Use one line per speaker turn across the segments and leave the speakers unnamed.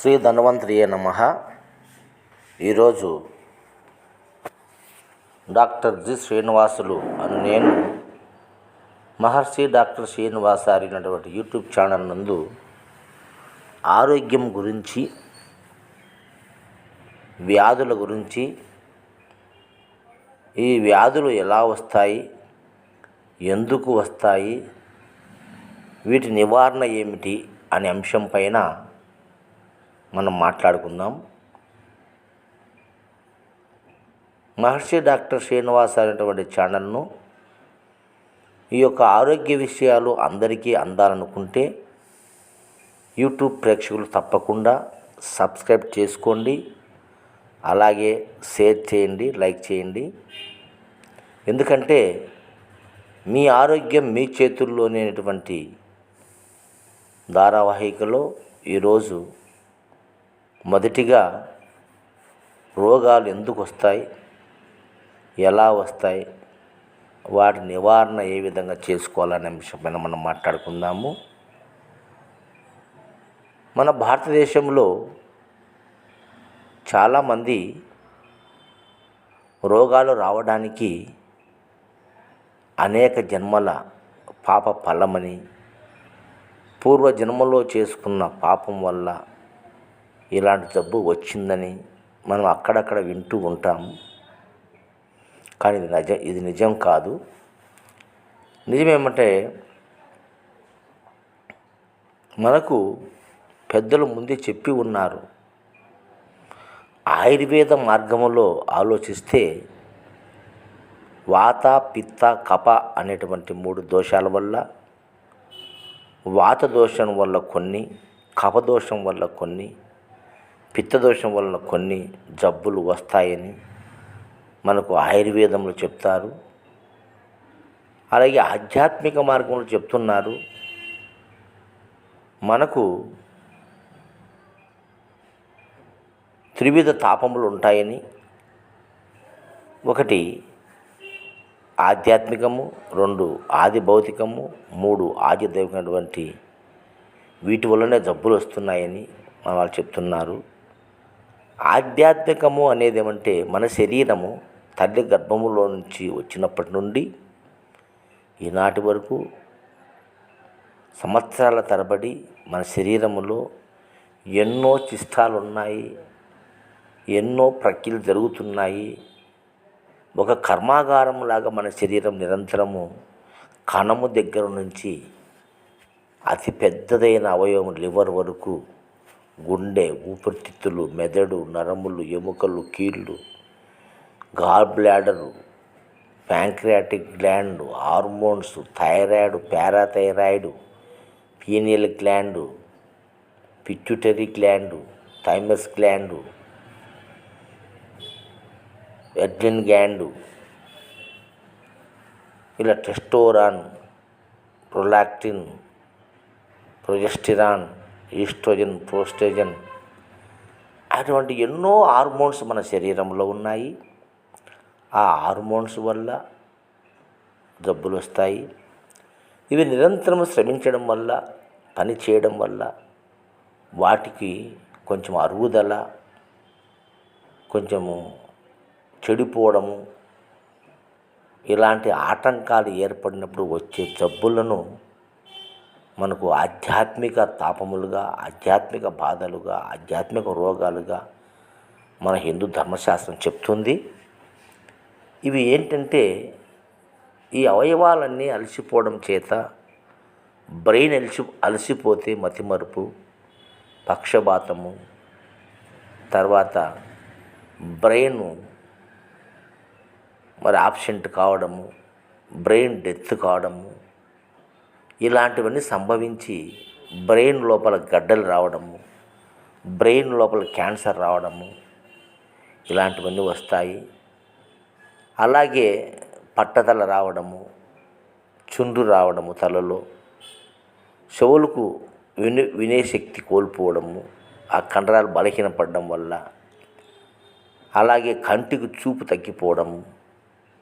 శ్రీ ధన్వంతరియే నమ. ఈరోజు doctor G Srinivasulu అని నేను మహర్షి డాక్టర్ శ్రీనివాసారి అనేటువంటి యూట్యూబ్ ఛానల్ నందు ఆరోగ్యం గురించి వ్యాధుల గురించి ఈ వ్యాధులు ఎలా వస్తాయి ఎందుకు వస్తాయి వీటి నివారణ ఏమిటి అనే అంశం పైన మనం మాట్లాడుకుందాం. మహర్షి డాక్టర్ శ్రీనివాస్ అనేటువంటి ఛానల్ను ఈ యొక్క ఆరోగ్య విషయాలు అందరికీ అందాలనుకుంటే యూట్యూబ్ ప్రేక్షకులు తప్పకుండా సబ్స్క్రైబ్ చేసుకోండి. అలాగే షేర్ చేయండి లైక్ చేయండి. ఎందుకంటే మీ ఆరోగ్యం మీ చేతుల్లోనేటువంటి ధారావాహికలో ఈరోజు మొదటిగా రోగాలు ఎందుకు వస్తాయి? ఎలా వస్తాయి? వాటి నివారణ ఏ విధంగా చేసుకోవాలనే అంశంపైన మనం మాట్లాడుకుందాము. మన భారతదేశంలో చాలామంది రోగాలు రావడానికి అనేక జన్మల పాప ఫలమని పూర్వ జన్మలో చేసుకున్న పాపం వల్ల ఇలాంటి జబ్బు వచ్చిందని మనం అక్కడక్కడ వింటూ ఉంటాము కానీ ఇది నిజం ఇది నిజం కాదు. నిజమేమంటే మనకు పెద్దలు ముందే చెప్పి ఉన్నారు. ఆయుర్వేద మార్గంలో ఆలోచిస్తే వాత పిత్త కప అనేటువంటి మూడు దోషాల వల్ల వాత దోషం వల్ల కొన్ని కపదోషం వల్ల కొన్ని పిత్తదోషం వలన కొన్ని జబ్బులు వస్తాయని మనకు ఆయుర్వేదంలో చెప్తారు. అలాగే ఆధ్యాత్మిక మార్గంలో చెప్తున్నారు. మనకు త్రివిధ తాపములు ఉంటాయని. ఒకటి ఆధ్యాత్మికము రెండు ఆది భౌతికము మూడు ఆది దైవికమైనటువంటి వీటి వల్లనే జబ్బులు వస్తున్నాయని మన వాళ్ళు చెప్తున్నారు. ఆధ్యాత్మికము అనేది ఏమంటే మన శరీరము తల్లి గర్భములో నుంచి వచ్చినప్పటి నుండి ఈనాటి వరకు సంవత్సరాల తరబడి మన శరీరములో ఎన్నో చిష్టాలు ఉన్నాయి ఎన్నో ప్రక్రియలు జరుగుతున్నాయి. ఒక కర్మాగారం లాగా మన శరీరం నిరంతరము కణము దగ్గర నుంచి అతి పెద్దదైన అవయవం లివర్ వరకు గుండె ఊపిరితిత్తులు మెదడు నరములు ఎముకలు కీళ్ళు gall bladder pancreatic gland hormones thyroid parathyroid pineal gland pituitary gland thymus gland ఎడ్లిన్ gland ఇలా టెస్టోరాన్ ప్రొలాక్టిన్ ప్రొజెస్టిరాన్ ఈస్ట్రోజన్ ప్రోస్టేజన్ అటువంటి ఎన్నో హార్మోన్స్ మన శరీరంలో ఉన్నాయి. ఆ హార్మోన్స్ వల్ల జబ్బులు వస్తాయి. ఇవి నిరంతరం శ్రమించడం వల్ల పని చేయడం వల్ల వాటికి కొంచెం అరుగుదల కొంచెము చెడిపోవడము ఇలాంటి ఆటంకాలు ఏర్పడినప్పుడు వచ్చే జబ్బులను మనకు ఆధ్యాత్మిక తాపములుగా ఆధ్యాత్మిక బాధలుగా ఆధ్యాత్మిక రోగాలుగా మన హిందూ ధర్మశాస్త్రం చెప్తుంది. ఇవి ఏంటంటే ఈ అవయవాలన్నీ అలసిపోవడం చేత బ్రెయిన్ అలసి అలసిపోతే మతిమరుపు పక్షపాతము తర్వాత బ్రెయిన్ మరి ఆబ్సెంట్ కావడము బ్రెయిన్ డెత్ కావడము ఇలాంటివన్నీ సంభవించి బ్రెయిన్ లోపల గడ్డలు రావడము బ్రెయిన్ లోపల క్యాన్సర్ రావడము ఇలాంటివన్నీ వస్తాయి. అలాగే పట్టతల రావడము చుండ్రు రావడము తలలో చెవులకు విని వినే శక్తి కోల్పోవడము ఆ కండరాలు బలహీనపడడం వల్ల అలాగే కంటికి చూపు తగ్గిపోవడము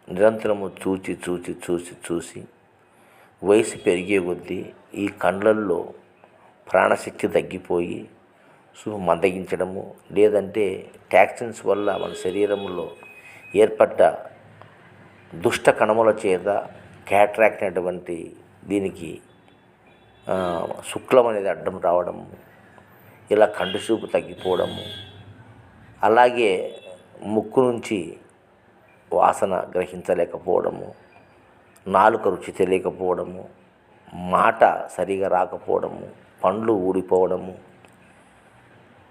నిరంతరము చూచి చూచి చూసి చూసి వయసు పెరిగే కొద్దీ ఈ కండ్లల్లో ప్రాణశక్తి తగ్గిపోయి సో మందగించడము లేదంటే టాక్సిన్స్ వల్ల మన శరీరంలో ఏర్పడ్డ దుష్ట కణముల చేత క్యాట్రాక్ట్ అనేటువంటి దీనికి శుక్లం అనేది అడ్డం రావడము ఇలా కంటి చూపు తగ్గిపోవడము అలాగే ముక్కు నుంచి వాసన గ్రహించలేకపోవడము నాలుక రుచి తెలియకపోవడము మాట సరిగా రాకపోవడము పండ్లు ఊడిపోవడము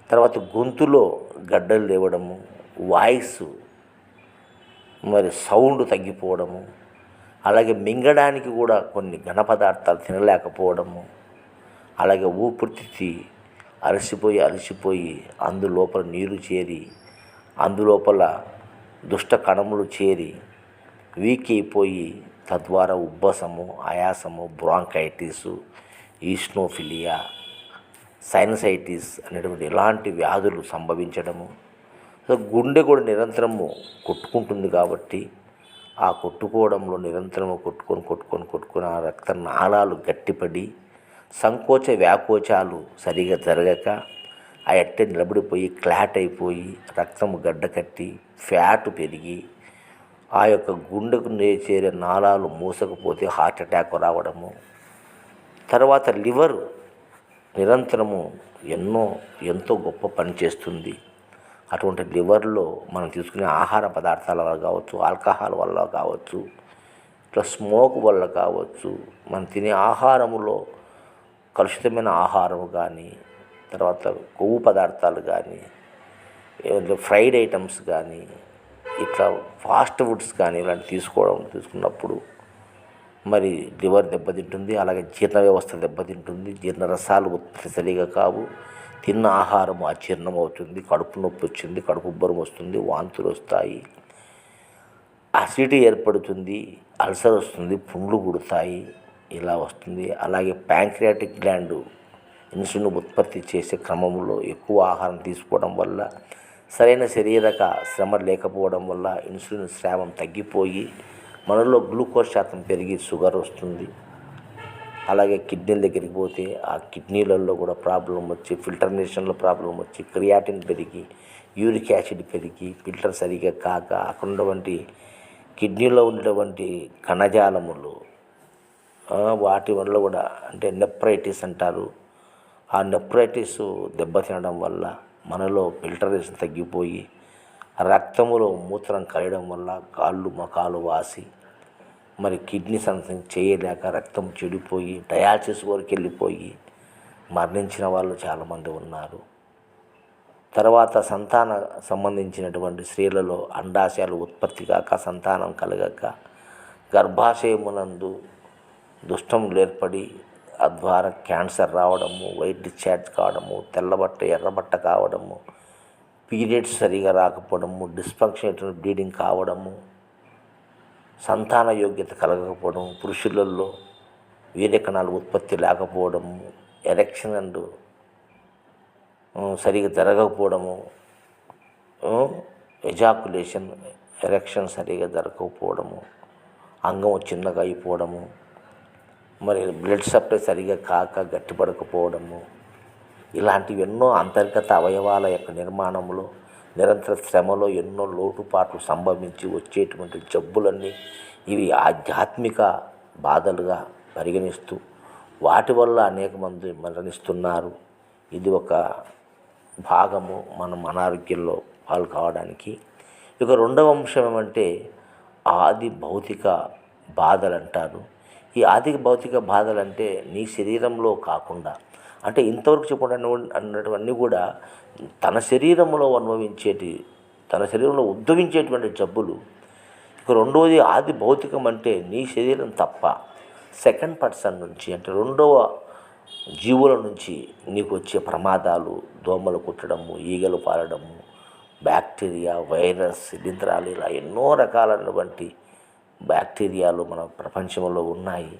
తర్వాత గొంతులో గడ్డలు లేవడము వాయిస్ మరి సౌండ్ తగ్గిపోవడము అలాగే మింగడానికి కూడా కొన్ని ఘన పదార్థాలు తినలేకపోవడము అలాగే ఊపిరితిత్తి అలసిపోయి అలసిపోయి అందులోపల నీరు చేరి అందులోపల దుష్ట కణములు చేరి వీక్ అయిపోయి తద్వారా ఉబ్బసము ఆయాసము బ్రాంకైటిస్ ఈస్నోఫిలియా సైనసైటిస్ అనేటువంటి ఇలాంటి వ్యాధులు సంభవించడము. గుండె కూడా నిరంతరము కొట్టుకుంటుంది కాబట్టి ఆ కొట్టుకోవడంలో నిరంతరము కొట్టుకొని కొట్టుకొని కొట్టుకొని ఆ రక్త నాళాలు గట్టిపడి సంకోచ వ్యాకోచాలు సరిగా జరగక ఆ ఎట్టే నిలబడిపోయి క్లాట్ అయిపోయి రక్తము గడ్డ కట్టి ఫ్యాట్ పెరిగి ఆ యొక్క గుండెకు నే- చేరే నాళాలు మూసకపోతే హార్ట్ అటాక్ రావడము. తర్వాత లివర్ నిరంతరము ఎన్నో ఎంతో గొప్ప పని చేస్తుంది. అటువంటి లివర్లో మనం తీసుకునే ఆహార పదార్థాల వల్ల కావచ్చు ఆల్కహాల్ వల్ల కావచ్చు ఇట్లా స్మోక్ వల్ల కావచ్చు మనం తినే ఆహారములో కలుషితమైన ఆహారం కానీ తర్వాత కొవ్వు పదార్థాలు కానీ ఫ్రైడ్ ఐటమ్స్ కానీ ఇట్లా ఫాస్ట్ ఫుడ్స్ కానీ ఇలాంటి తీసుకోవడం తీసుకున్నప్పుడు మరి లివర్ దెబ్బతింటుంది అలాగే జీర్ణ వ్యవస్థ దెబ్బతింటుంది జీర్ణ రసాలు ఉత్పత్తి సరిగా కావు. తిన్న ఆహారం అజీర్ణం అవుతుంది కడుపు నొప్పి వచ్చింది కడుపు ఉబ్బరం వస్తుంది వాంతులు వస్తాయి. అసిడిటీ ఏర్పడుతుంది అల్సర్ వస్తుంది పుండ్లు పుడతాయి ఇలా వస్తుంది. అలాగే ప్యాంక్రియాటిక్ గ్లాండ్ ఇన్సులిన్ ఉత్పత్తి చేసే క్రమంలో ఎక్కువ ఆహారం తీసుకోవడం వల్ల సరైన శరీరక శ్రమ లేకపోవడం వల్ల ఇన్సులిన్ స్రావం తగ్గిపోయి మనలో గ్లూకోజ్ శాతం పెరిగి షుగర్ వస్తుంది. అలాగే కిడ్నీల దగ్గరికి పోతే ఆ కిడ్నీలలో కూడా ప్రాబ్లం వచ్చి ఫిల్టర్నేషన్లో ప్రాబ్లం వచ్చి క్రియాటిన్ పెరిగి యూరిక్ యాసిడ్ పెరిగి ఫిల్టర్ సరిగా కాక అక్కడ ఉన్నటువంటి కిడ్నీలో ఉన్నటువంటి కణజాలములు వాటి వల్ల కూడా అంటే నెప్రైటిస్ అంటారు. ఆ నెప్రైటిస్ దెబ్బతినడం వల్ల మనలో ఫిల్టరేషన్ తగ్గిపోయి రక్తములో మూత్రం కలయడం వల్ల కాళ్ళు మకాలు వాసి మరి కిడ్నీ సంథింగ్ చేయలేక రక్తం చెడిపోయి డయాలసిస్ వరకు వెళ్ళిపోయి మరణించిన వాళ్ళు చాలామంది ఉన్నారు. తర్వాత సంతాన సంబంధించినటువంటి స్త్రీలలో అండాశయాలు ఉత్పత్తి కాక సంతానం కలగక గర్భాశయమునందు దుష్టములు ఏర్పడి తద్వారా క్యాన్సర్ రావడము వైట్ డిశ్చార్జ్ కావడము తెల్లబట్ట ఎర్రబట్ట కావడము పీరియడ్స్ సరిగా రాకపోవడము డిస్ఫంక్షన్ బ్లీడింగ్ కావడము సంతాన యోగ్యత కలగకపోవడం పురుషులలో వీర్యకణాలు ఉత్పత్తి లేకపోవడము ఎరెక్షన్ అండ్ సరిగా జరగకపోవడము ఎజాకులేషన్ ఎరెక్షన్ సరిగా జరగకపోవడము అంగం చిన్నగా అయిపోవడము మరి బ్లడ్ సప్లై సరిగా కాక గట్టిపడకపోవడము ఇలాంటివి ఎన్నో అంతర్గత అవయవాల యొక్క నిర్మాణంలో నిరంతర శ్రమలో ఎన్నో లోటుపాట్లు సంభవించి వచ్చేటువంటి జబ్బులన్నీ ఇవి ఆధ్యాత్మిక బాధలుగా పరిగణిస్తూ వాటి వల్ల అనేక మంది మరణిస్తున్నారు. ఇది ఒక భాగము మనం అనారోగ్యంలో పాలు కావడానికి ఇక రెండవ అంశం ఏమంటే ఆది భౌతిక బాధలు అంటారు ఈ ఆర్థిక భౌతిక బాధలు అంటే నీ శరీరంలో కాకుండా అంటే ఇంతవరకు చెప్పడం అన్నటువన్నీ కూడా తన శరీరంలో అనుభవించేటి తన శరీరంలో ఉద్భవించేటువంటి జబ్బులు. ఇక రెండవది ఆది భౌతికం అంటే నీ శరీరం తప్ప సెకండ్ పర్సన్ నుంచి అంటే రెండవ జీవుల నుంచి నీకు వచ్చే ప్రమాదాలు దోమలు కుట్టడము ఈగలు పారడము బ్యాక్టీరియా వైరస్ శిలీంధ్రాలు ఇలా ఎన్నో రకాలైనటువంటి బ్యాక్టీరియాలు మన ప్రపంచంలో ఉన్నాయి.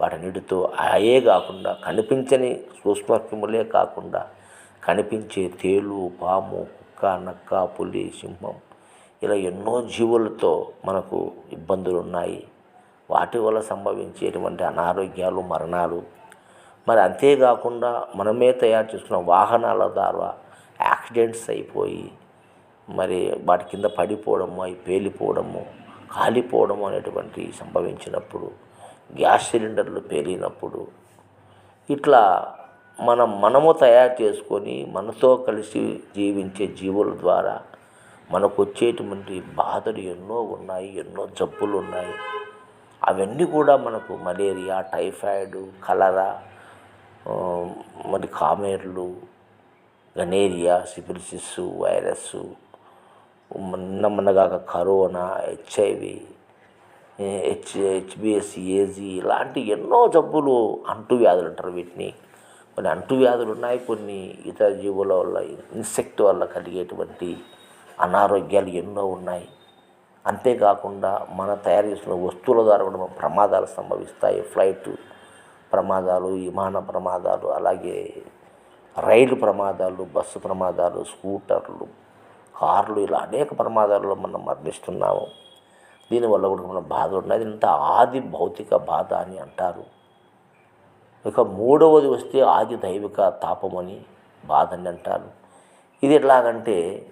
వాటన్నిటితో అయే కాకుండా కనిపించని సూక్ష్మక్రిములే కాకుండా కనిపించే తేలు పాము కుక్క నక్క పులి సింహం ఇలా ఎన్నో జీవులతో మనకు ఇబ్బందులు ఉన్నాయి వాటి వల్ల సంభవించేటువంటి అనారోగ్యాలు మరణాలు. మరి అంతేకాకుండా మనమే తయారు చేసుకున్న వాహనాల ద్వారా యాక్సిడెంట్స్ అయిపోయి మరి వాటి కింద పడిపోవడము అవి పేలిపోవడము కాలిపోవడం అనేటువంటి సంభవించినప్పుడు గ్యాస్ సిలిండర్లు పేలినప్పుడు ఇట్లా మనం మనము తయారు చేసుకొని మనతో కలిసి జీవించే జీవుల ద్వారా మనకు వచ్చేటువంటి బాధలు ఎన్నో ఉన్నాయి ఎన్నో జబ్బులు ఉన్నాయి. అవన్నీ కూడా మనకు మలేరియా టైఫాయిడ్ కలరా మరి కామెర్లు గనేరియా సిఫిలిసిస్ వైరస్సు మొన్న మొన్నగాక corona HIV H HBS AG ఇలాంటి ఎన్నో జబ్బులు అంటు వ్యాధులు అంటారు వీటిని. కొన్ని అంటు వ్యాధులు ఉన్నాయి కొన్ని ఇతర జీవుల వల్ల ఇన్సెక్ట్ వల్ల కలిగేటువంటి అనారోగ్యాలు ఎన్నో ఉన్నాయి. అంతేకాకుండా మన తయారు చేసిన వస్తువుల ద్వారా కూడా ప్రమాదాలు సంభవిస్తాయి. ఫ్లైట్ ప్రమాదాలు విమాన ప్రమాదాలు అలాగే రైలు ప్రమాదాలు బస్సు ప్రమాదాలు స్కూటర్లు కార్లు ఇలా అనేక ప్రమాదాల్లో మనం మరణిస్తున్నాము. దీనివల్ల కూడా మన బాధలు ఉన్నాయి ఇంత ఆది భౌతిక బాధ అని అంటారు. ఇక మూడవది వస్తే ఆది దైవిక తాపమని బాధని అంటారు. ఇది ఎట్లాగంటే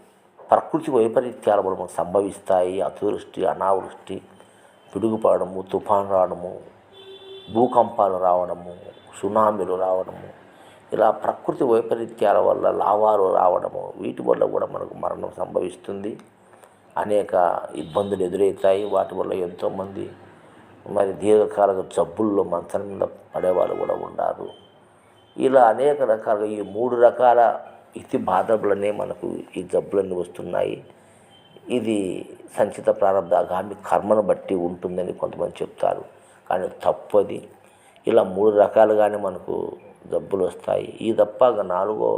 ప్రకృతి వైపరీత్యాలు మనకు సంభవిస్తాయి. అతివృష్టి అనావృష్టి పిడుగుపడము తుఫాన్ రావడము భూకంపాలు రావడము సునామీలు రావడము ఇలా ప్రకృతి వైపరీత్యాల వల్ల లాభాలు రావడము వీటి వల్ల కూడా మనకు మరణం సంభవిస్తుంది. అనేక ఇబ్బందులు ఎదురవుతాయి. వాటి వల్ల ఎంతోమంది మరి దీర్ఘకాలిక జబ్బుల్లో మంచం మీద పడేవాళ్ళు కూడా ఉన్నారు. ఇలా అనేక రకాలుగా ఈ మూడు రకాల ఇతి బాధలనే మనకు ఈ జబ్బులన్నీ వస్తున్నాయి. ఇది సంచిత ప్రారంభ ఆగామి కర్మను బట్టి ఉంటుందని కొంతమంది చెప్తారు. కానీ తప్పది. ఇలా మూడు రకాలుగానే మనకు జబ్బులు వస్తాయి. ఈ తప్ప నాలుగో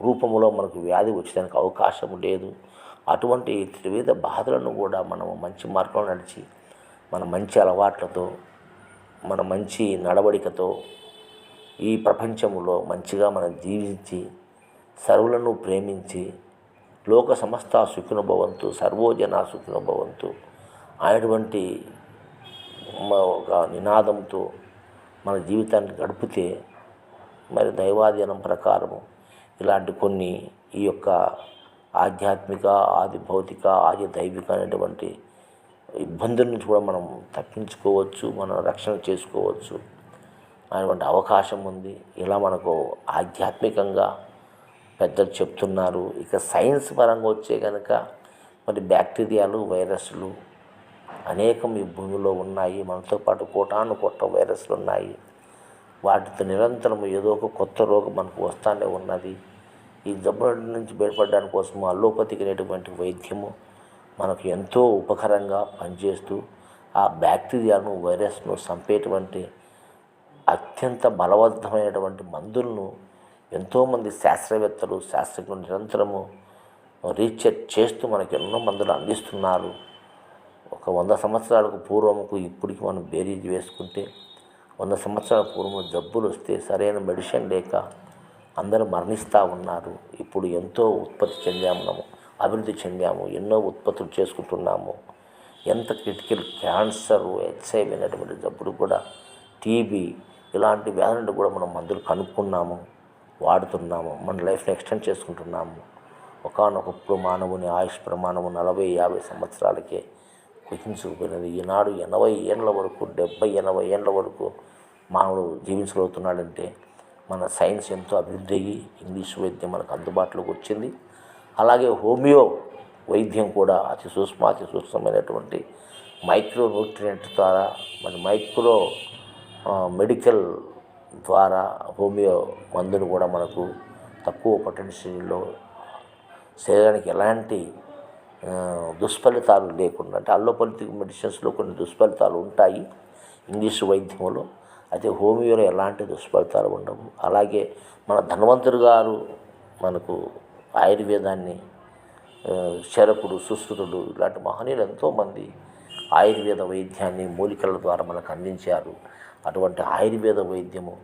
రూపంలో మనకు వ్యాధి వచ్చేదానికి అవకాశం లేదు. అటువంటి త్రివిధ బాధలను కూడా మనం మంచి మార్గంలో నడిచి మన మంచి అలవాట్లతో మన మంచి నడవడికతో ఈ ప్రపంచంలో మంచిగా మనం జీవించి సర్వులను ప్రేమించి లోక సమస్త సుఖిన భవంతు సర్వోజన సుఖిన భవంతు అనేటువంటి ఒక నినాదంతో మన జీవితాన్ని గడిపితే మరి దైవాధీనం ప్రకారము ఇలాంటి కొన్ని ఈ యొక్క ఆధ్యాత్మిక ఆది భౌతిక ఆది దైవిక అనేటువంటి ఇబ్బందుల నుంచి కూడా మనం తప్పించుకోవచ్చు మనం రక్షణ చేసుకోవచ్చు అనేటువంటి అవకాశం ఉంది. ఇలా మనకు ఆధ్యాత్మికంగా పెద్దలు చెప్తున్నారు. ఇక సైన్స్ పరంగా వచ్చే కనుక మరి బ్యాక్టీరియాలు వైరస్లు అనేకం ఈ భూమిలో ఉన్నాయి. మనతో పాటు కోటాను కోట్ల వైరస్లు ఉన్నాయి. వాటితో నిరంతరం ఏదో ఒక కొత్త రోగం మనకు వస్తానే ఉన్నది. ఈ జబ్బుల నుంచి బయటపడడానికి కోసం అల్లోపతికి అనేటువంటి వైద్యము మనకు ఎంతో ఉపకరంగా పనిచేస్తూ ఆ బ్యాక్టీరియాను వైరస్ను చంపేటువంటి అత్యంత బలవంతమైనటువంటి మందులను ఎంతోమంది శాస్త్రవేత్తలు శాస్త్రజ్ఞులు నిరంతరము రీసెర్చ్ చేస్తూ మనకి ఎన్నో మందులు అందిస్తున్నారు. ఒక వంద సంవత్సరాలకు పూర్వముకు ఇప్పటికి మనం బేరీజ్ వేసుకుంటే వంద సంవత్సరాల పూర్వం జబ్బులు వస్తే సరైన మెడిసిన్ లేక అందరూ మరణిస్తూ ఉన్నారు. ఇప్పుడు ఎంతో ఉత్పత్తి చెందాము మనము అభివృద్ధి చెందాము ఎన్నో ఉత్పత్తులు చేసుకుంటున్నాము. ఎంత క్రిటికల్ క్యాన్సర్ హెచ్ఐవి అనేటువంటి జబ్బులు కూడా టీబీ ఇలాంటి వ్యాధులను కూడా మనం మందులు కనుక్కున్నాము వాడుతున్నాము మన లైఫ్ని ఎక్స్టెండ్ చేసుకుంటున్నాము. ఒకనొకప్పుడు మానవుని ఆయుష్ ప్రమాణము నలభై యాభై సంవత్సరాలకే కుదించుకుపోయినది ఈనాడు ఎనభై ఏండ్ల వరకు డెబ్బై ఎనభై ఏండ్ల వరకు మానవుడు జీవించగలుగుతున్నాడంటే మన సైన్స్ ఎంతో అభివృద్ధి అయ్యి ఇంగ్లీష్ వైద్యం మనకు అందుబాటులోకి వచ్చింది. అలాగే హోమియో వైద్యం కూడా అతి సూక్ష్మ అతి సూక్ష్మమైనటువంటి మైక్రో న్యూట్రియంట్ ద్వారా మన మైక్రో మెడికల్ ద్వారా హోమియో మందులు కూడా మనకు తక్కువ పొటెన్షియల్లో శరీరానికి ఎలాంటి దుష్ఫలితాలు లేకుండా అంటే అల్లోపతిక్ మెడిసిన్స్లో కొన్ని దుష్ఫలితాలు ఉంటాయి. ఇంగ్లీష్ వైద్యంలో అయితే హోమియోలో ఎలాంటి దుష్ఫలితాలు ఉండవు. అలాగే మన ధన్వంతరి గారు మనకు ఆయుర్వేదాన్ని శరకుడు సుశ్రుతుడు ఇలాంటి మహనీయులు ఎంతోమంది ఆయుర్వేద వైద్యాన్ని మూలికల ద్వారా మనకు అందించారు. అటువంటి ఆయుర్వేద వైద్యము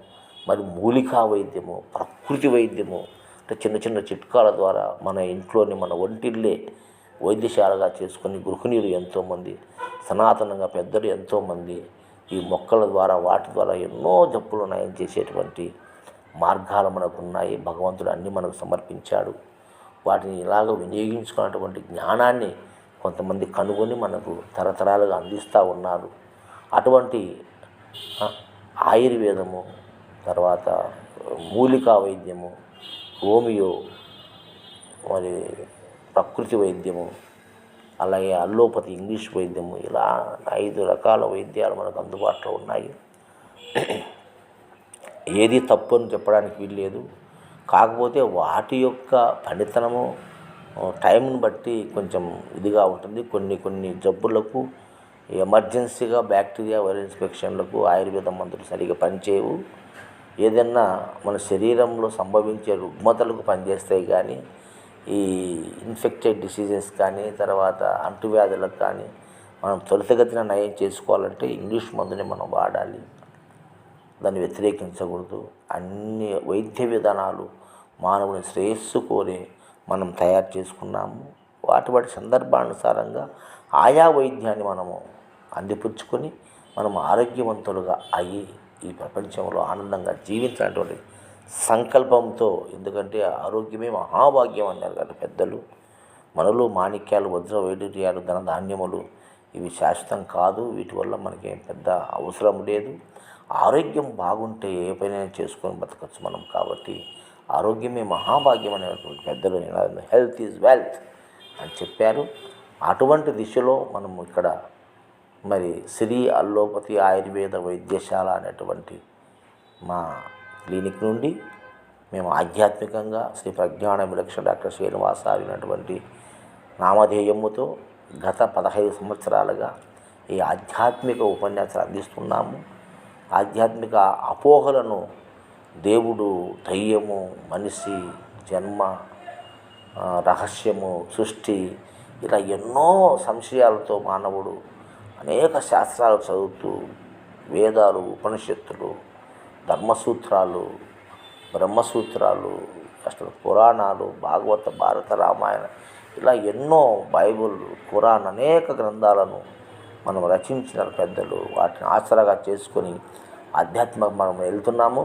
మరి మూలికా వైద్యము ప్రకృతి వైద్యము అంటే చిన్న చిన్న చిట్కాల ద్వారా మన ఇంట్లోని మన ఒంటిల్లే వైద్యశాలగా చేసుకుని గృహిణీలు ఎంతోమంది సనాతనంగా పెద్దలు ఎంతోమంది ఈ మొక్కల ద్వారా వాటి ద్వారా ఎన్నో జబ్బులు నయం చేసేటువంటి మార్గాలు మనకు ఉన్నాయి. భగవంతుడు అన్ని మనకు సమర్పించాడు. వాటిని ఇలాగ వినియోగించుకున్నటువంటి జ్ఞానాన్ని కొంతమంది కనుగొని మనకు తరతరాలుగా అందిస్తూ ఉన్నారు. అటువంటి ఆయుర్వేదము తర్వాత మూలికా వైద్యము హోమియో మరి ప్రకృతి వైద్యము అలాగే అల్లోపతి ఇంగ్లీష్ వైద్యము ఇలా ఐదు రకాల వైద్యాలు మనకు అందుబాటులో ఉన్నాయి. ఏది తప్పు అని చెప్పడానికి వీల్లేదు. కాకపోతే వాటి యొక్క పనితనము టైంని బట్టి కొంచెం ఇదిగా ఉంటుంది. కొన్ని కొన్ని జబ్బులకు ఎమర్జెన్సీగా బ్యాక్టీరియా వైరల్ ఇన్ఫెక్షన్లకు ఆయుర్వేద మందులు సరిగా పనిచేయవు. ఏదన్నా మన శరీరంలో సంభవించే రుగ్మతలకు పనిచేస్తాయి కానీ ఈ ఇన్ఫెక్టెడ్ డిసీజెస్ కానీ తర్వాత అంటువ్యాధులకు కానీ మనం త్వరితగతిన నయం చేసుకోవాలంటే ఇంగ్లీష్ మందుని మనం వాడాలి. దాన్ని వ్యతిరేకించకూడదు. అన్ని వైద్య విధానాలు మానవుని శ్రేయస్సు కోరే మనం తయారు చేసుకున్నాము. వాటి వాటి సందర్భానుసారంగా ఆయా వైద్యాన్ని మనము అందిపుచ్చుకొని మనం ఆరోగ్యవంతులుగా అయ్యి ఈ ప్రపంచంలో ఆనందంగా జీవించినటువంటి సంకల్పంతో ఎందుకంటే ఆరోగ్యమే మహాభాగ్యం అన్నారు కదా పెద్దలు. మనలో మాణిక్యాలు వజ్ర వైడూర్యాలు ధన ధాన్యములు ఇవి శాశ్వతం కాదు. వీటి వల్ల మనకి పెద్ద అవసరం లేదు. ఆరోగ్యం బాగుంటే ఏ పనైనా చేసుకొని బతకచ్చు మనం కాబట్టి ఆరోగ్యమే మహాభాగ్యం అనేటువంటి పెద్దలు హెల్త్ ఈజ్ వెల్త్ అని చెప్పారు. అటువంటి దిశలో మనం ఇక్కడ మరి శ్రీ అల్లోపతి ఆయుర్వేద వైద్యశాల అనేటువంటి మా క్లినిక్ నుండి మేము ఆధ్యాత్మికంగా శ్రీ ప్రజ్ఞాన విలక్షణ డాక్టర్ శ్రీనివాస అయినటువంటి నామధేయముతో గత పదహైదు సంవత్సరాలుగా ఈ ఆధ్యాత్మిక ఉపన్యాసాలు అందిస్తున్నాము. ఆధ్యాత్మిక అపోహలను దేవుడు దయ్యము మనిషి జన్మ రహస్యము సృష్టి ఇలా ఎన్నో సంశయాలతో మానవుడు అనేక శాస్త్రాలు చదువుతూ వేదాలు ఉపనిషత్తులు ధర్మసూత్రాలు బ్రహ్మసూత్రాలు అసలు పురాణాలు భాగవత భారత రామాయణ ఇలా ఎన్నో బైబుల్ ఖురాన్ అనేక గ్రంథాలను మనం రచించిన పెద్దలు వాటిని ఆసరాగా చేసుకొని ఆధ్యాత్మిక మనం వెళ్తున్నాము.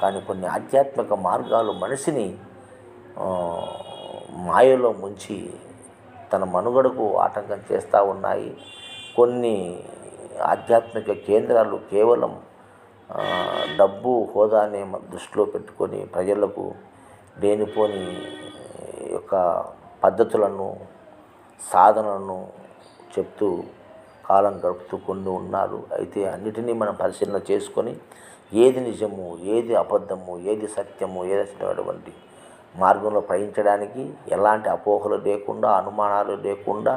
కానీ కొన్ని ఆధ్యాత్మిక మార్గాలు మనిషిని మాయలో ముంచి తన మనుగడకు ఆటంకం చేస్తూ ఉన్నాయి. కొన్ని ఆధ్యాత్మిక కేంద్రాలు కేవలం డబ్బు హోదాని దృష్టిలో పెట్టుకొని ప్రజలకు లేనిపోని యొక్క పద్ధతులను సాధనలను చెప్తూ కాలం గడుపుతూ కొన్ని ఉన్నారు. అయితే అన్నిటినీ మనం పరిశీలన చేసుకొని ఏది నిజము ఏది అబద్ధము ఏది సత్యము ఏది అటువంటి మార్గంలో ప్రయాణించడానికి ఎలాంటి అపోహలు లేకుండా అనుమానాలు లేకుండా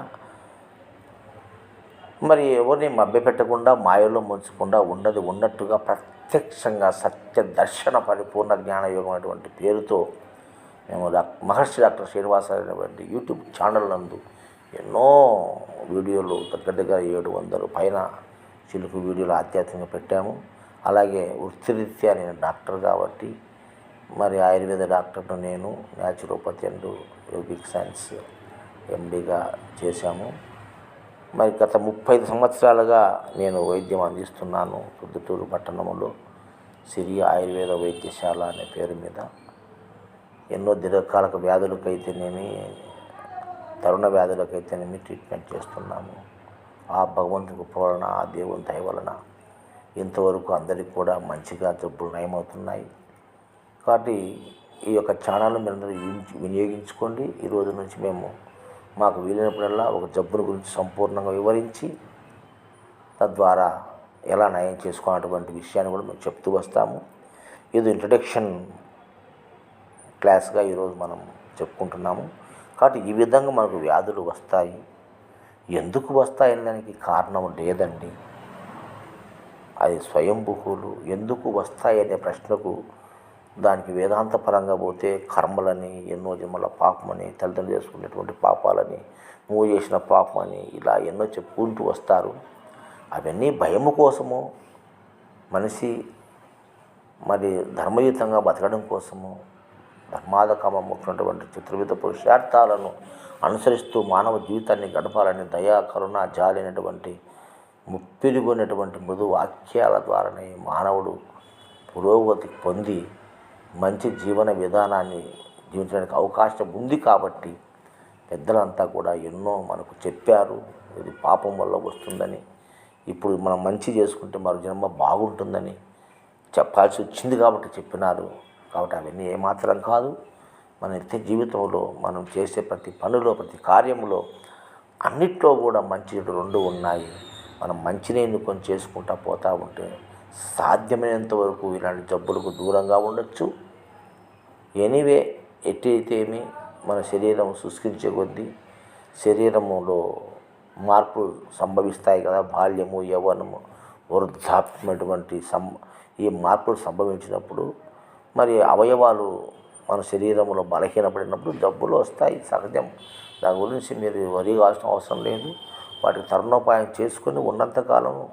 మరి ఎవరిని మభ్యపెట్టకుండా మాయలో ముంచకుండా ఉన్నది ఉన్నట్టుగా ప్రత్యక్షంగా సత్య దర్శన పరిపూర్ణ జ్ఞాన యోగం అటువంటి పేరుతో మేము మహర్షి డాక్టర్ శ్రీనివాసరావు అనేటువంటి యూట్యూబ్ ఛానల్ నందు ఎన్నో వీడియోలు దగ్గర దగ్గర ఏడు వందలు పైన చిలుకు వీడియోలు ఆధ్యాత్మికంగా పెట్టాము. అలాగే వృత్తిరీత్యా నేను డాక్టర్ కాబట్టి మరి ఆయుర్వేద డాక్టర్ను నేను న్యాచురోపతి అండ్ యోగిక్ సైన్స్ ఎండిగా చేశాము. మరి గత ముప్పై సంవత్సరాలుగా నేను వైద్యం అందిస్తున్నాను పొద్దుటూరు పట్టణంలో సిరి ఆయుర్వేద వైద్యశాల అనే పేరు మీద. ఎన్నో దీర్ఘకాలిక వ్యాధులకైతేనేమి తరుణ వ్యాధులకైతేనేమి ట్రీట్మెంట్ చేస్తున్నాము. ఆ భగవంతుని కృప వలన ఆ దేవుని దయ వలన ఇంతవరకు అందరికీ కూడా మంచిగా జబ్బులు నయమవుతున్నాయి. కాబట్టి ఈ యొక్క ఛానల్ మీరు అందరూ వినియోగించుకోండి. ఈ రోజు నుంచి మేము మాకు వీలైనప్పుడల్లా ఒక జబ్బును గురించి సంపూర్ణంగా వివరించి తద్వారా ఎలా నయం చేసుకున్నటువంటి విషయాన్ని కూడా మేము చెప్తూ వస్తాము. ఇది ఇంట్రడక్షన్ క్లాస్గా ఈరోజు మనం చెప్పుకుంటున్నాము. కాబట్టి ఈ విధంగా మనకు వ్యాధులు వస్తాయి. ఎందుకు వస్తాయి దానికి కారణం లేదండి. అది స్వయంభుకులు ఎందుకు వస్తాయి అనే ప్రశ్నకు దానికి వేదాంత పరంగా పోతే కర్మలని ఎన్నో జన్మల పాపమని తల్లిదండ్రులు చేసుకునేటువంటి పాపాలని నువ్వు చేసిన పాపమని ఇలా ఎన్నో చెప్పుకుంటూ వస్తారు. అవన్నీ భయము కోసము. మనిషి మరి ధర్మయుతంగా బతకడం కోసము. ధర్మాదకమముకున్నటువంటి చతుర్విధ పురుషార్థాలను అనుసరిస్తూ మానవ జీవితాన్ని గడపాలని దయా కరుణ జాలి అనేటువంటి ముప్పిరిగొనేటువంటి మృదు వాక్యాల ద్వారానే మానవుడు పురోగతి పొంది మంచి జీవన విధానాన్ని జీవించడానికి అవకాశం ఉంది కాబట్టి పెద్దలంతా కూడా ఎన్నో మనకు చెప్పారు. ఇది పాపం వల్ల వస్తుందని. ఇప్పుడు మనం మంచి చేసుకుంటే మరో జన్మ బాగుంటుందని చెప్పాల్సి వచ్చింది కాబట్టి చెప్పినారు. కాబట్టి అవన్నీ ఏమాత్రం కాదు. మన నిత్య జీవితంలో మనం చేసే ప్రతి పనిలో ప్రతి కార్యంలో అన్నిట్లో కూడా మంచి రెండు ఉన్నాయి. మనం మంచిని ఎన్నుకొని చేసుకుంటా పోతూ ఉంటే సాధ్యమైనంత వరకు ఇలాంటి జబ్బులకు దూరంగా ఉండొచ్చు. ఎనీవే ఎట్టయితేమి మన శరీరం శుష్కించే కొద్దీ శరీరములో మార్పులు సంభవిస్తాయి కదా. బాల్యము యవ్వనము వృద్ధాప్యమైనటువంటి సం ఈ మార్పులు సంభవించినప్పుడు మరి అవయవాలు మన శరీరంలో బలహీనపడినప్పుడు జబ్బులు వస్తాయి సహజం. దాని గురించి మీరు వరి కావాల్సిన అవసరం లేదు. వాటికి తరుణోపాయం చేసుకొని ఉన్నంతకాలం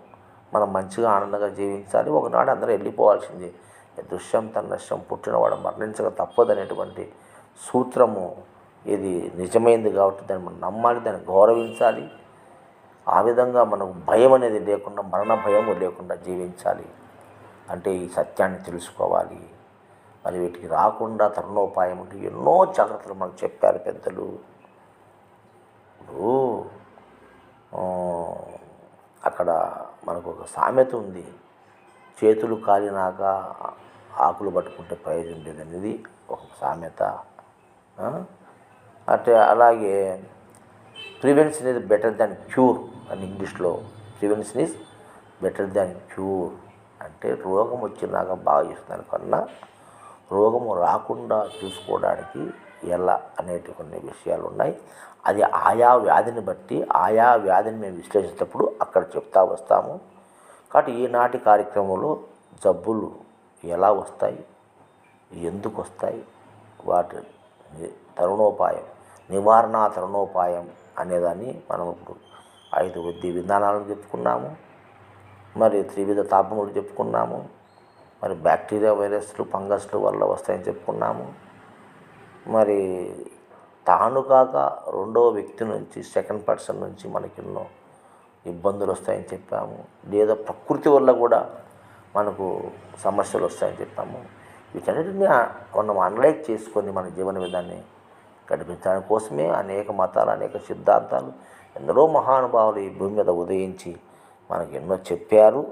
మనం మంచిగా ఆనందంగా జీవించాలి. ఒకనాడు అందరూ వెళ్ళిపోవాల్సిందే. దృశ్యం తన నష్టం పుట్టినవాడు మరణించక తప్పదనేటువంటి సూత్రము ఇది నిజమైంది కాబట్టి దాన్ని మనం నమ్మాలి దాన్ని గౌరవించాలి. ఆ విధంగా మనకు భయం అనేది లేకుండా మరణ భయం లేకుండా జీవించాలి. అంటే ఈ సత్యాన్ని తెలుసుకోవాలి. మరి వీటికి రాకుండా తరుణోపాయం అంటే ఎన్నో జాగ్రత్తలు మనకు చెప్పారు పెద్దలు. ఇప్పుడు అక్కడ మనకు ఒక సామెత ఉంది. చేతులు కాలినాక ఆకులు పట్టుకుంటే ప్రయోజనం లేదనేది ఒక సామెత. అంటే అలాగే prevention is better than cure అని ఇంగ్లీష్లో prevention is better than cure అంటే రోగం వచ్చినాక బాగా చేస్తున్నారు కన్నా రోగము రాకుండా చూసుకోవడానికి ఎలా అనేటి కొన్ని విషయాలు ఉన్నాయి. అది ఆయా వ్యాధిని బట్టి ఆయా వ్యాధిని మేము విశ్లేషించేటప్పుడు అక్కడ చెప్తా వస్తాము. కాబట్టి ఈనాటి కార్యక్రమంలో జబ్బులు ఎలా వస్తాయి? ఎందుకు వస్తాయి? వాటి తరుణోపాయం నివారణ తరుణోపాయం అనేదాన్ని మనం ఇప్పుడు ఐదు వృద్ధి విధానాలను చెప్పుకున్నాము. మరి త్రివిధ తాపములు చెప్పుకున్నాము. మరి బ్యాక్టీరియా వైరస్లు ఫంగస్లు వల్ల వస్తాయని చెప్పుకున్నాము. మరి తాను కాక రెండవ వ్యక్తి నుంచి సెకండ్ పర్సన్ నుంచి మనకి ఎన్నో ఇబ్బందులు వస్తాయని చెప్పాము. లేదా ప్రకృతి వల్ల కూడా మనకు సమస్యలు వస్తాయని చెప్పాము వీటన్నిటిని మనం అనలైజ్ చేసుకొని మన జీవన విధాన్ని గడిపించడానికి కోసమే అనేక మతాలు అనేక సిద్ధాంతాలు ఎందరో మహానుభావులు ఈ భూమి మీద ఉదయించి మనకు ఎన్నో చెప్పారు.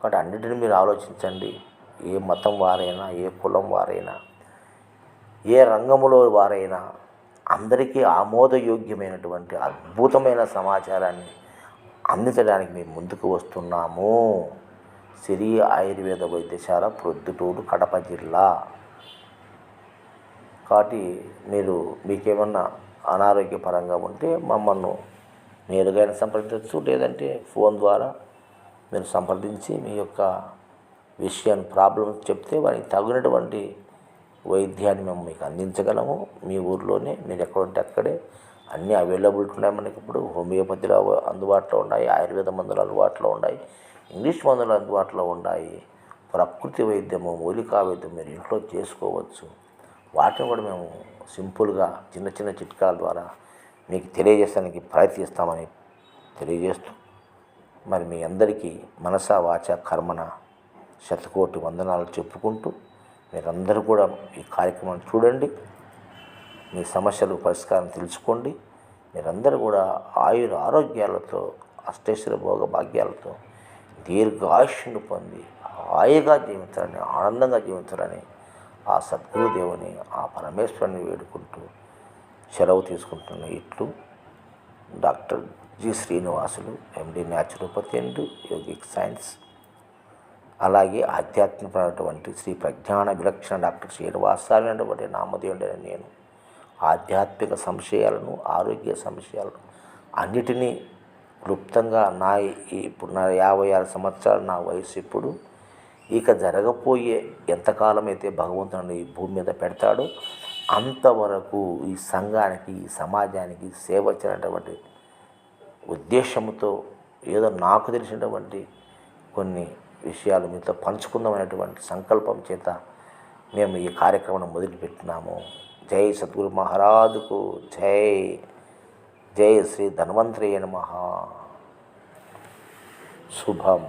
కాబట్టి అన్నిటిని మీరు ఆలోచించండి. ఏ మతం వారైనా ఏ కులం వారైనా ఏ రంగములో వారైనా అందరికీ ఆమోదయోగ్యమైనటువంటి అద్భుతమైన సమాచారాన్ని అందించడానికి మేము ముందుకు వస్తున్నాము. సిరి ఆయుర్వేద వైద్యశాల ప్రొద్దుటూరు కడప జిల్లా. కాబట్టి మీరు మీకేమన్నా అనారోగ్యపరంగా ఉంటే మమ్మల్ని నేరుగా సంప్రదించవచ్చు. లేదంటే ఫోన్ ద్వారా మీరు సంప్రదించి మీ యొక్క విషయాన్ని ప్రాబ్లమ్స్ చెప్తే వారికి తగినటువంటి వైద్యాన్ని మేము మీకు అందించగలము. మీ ఊర్లోనే మీరు ఎక్కడుంటే అక్కడే అన్నీ అవైలబుల్ ఉన్నాయి. మనకి ఇప్పుడు హోమియోపతిలో అందుబాటులో ఉన్నాయి ఆయుర్వేద మందులు అందుబాటులో ఉన్నాయి. ఇంగ్లీష్ మందులు అందుబాటులో ఉన్నాయి. ప్రకృతి వైద్యము మూలికా వైద్యం మీరు ఇంట్లో చేసుకోవచ్చు. వాటిని కూడా మేము సింపుల్గా చిన్న చిన్న చిట్కాల ద్వారా మీకు తెలియజేయడానికి ప్రయత్నిస్తామని తెలియజేస్తూ మరి మీ అందరికీ మనసా వాచ కర్మన శతకోటి వందనాలు చెప్పుకుంటూ మీరందరూ కూడా ఈ కార్యక్రమాన్ని చూడండి. మీ సమస్యలు పరిష్కారం తెలుసుకోండి. మీరందరూ కూడా ఆయుర ఆరోగ్యాలతో అష్టేశ్వర భోగ భాగ్యాలతో దీర్ఘాయుష్ను పొంది హాయిగా జీవించాలని ఆనందంగా జీవించాలని ఆ సద్గురుదేవుని ఆ పరమేశ్వరుని వేడుకుంటూ సెలవు తీసుకుంటున్న ఇట్లు doctor G Srinivasulu MD naturopathy and yogic science. అలాగే ఆధ్యాత్మికమైనటువంటి శ్రీ ప్రజ్ఞాన విలక్షణ డాక్టర్ శ్రీనివాసాలు అనేటువంటి నామదేవుడైన నేను. ఆధ్యాత్మిక సంశయాలను ఆరోగ్య సంశయాలను అన్నిటినీ క్లుప్తంగా నా ఇప్పుడు నా యాభై ఆరు సంవత్సరాలు నా వయసు ఇప్పుడు. ఇక జరగబోయే ఎంతకాలం అయితే భగవంతుని ఈ భూమి మీద పెడతాడో అంతవరకు ఈ సంఘానికి ఈ సమాజానికి సేవ చేయనటువంటి ఉద్దేశంతో ఏదో నాకు తెలిసినటువంటి కొన్ని విషయాలు మీతో పంచుకుందామనేటువంటి సంకల్పం చేత మేము ఈ కార్యక్రమం మొదలుపెట్టినాము. జై సద్గురు మహారాజుకు జై. జయ శ్రీ ధన్వంతరే నమ. శుభం.